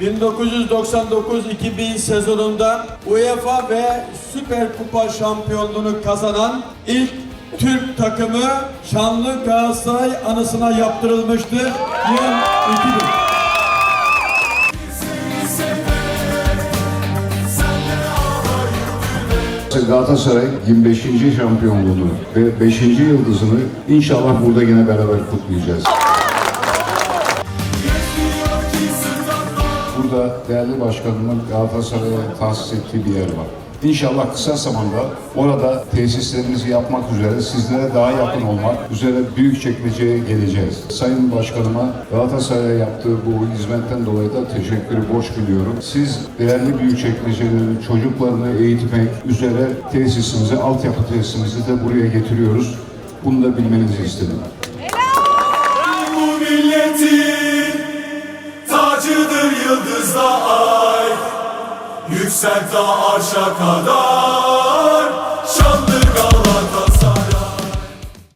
1999-2000 sezonunda UEFA ve Süper Kupa şampiyonluğunu kazanan ilk Türk takımı Şanlı Galatasaray anısına yaptırılmıştır. Yıl 2000. Galatasaray 25. şampiyonluğunu ve 5. yıldızını inşallah burada yine beraber kutlayacağız. Burada değerli başkanımın Galatasaray'a tahsis ettiği bir yer var. İnşallah kısa zamanda orada tesislerimizi yapmak üzere sizlere daha yakın olmak üzere büyük çekmeceye geleceğiz. Sayın Başkanıma Galatasaray'a yaptığı bu hizmetten dolayı da teşekkürü borç biliyorum. Siz değerli büyükçekmecelerin çocuklarını eğitmek üzere tesisimizi, altyapı tesisimizi de buraya getiriyoruz. Bunu da bilmenizi istedim. Yıldızla ay. Yükselt arşa kadar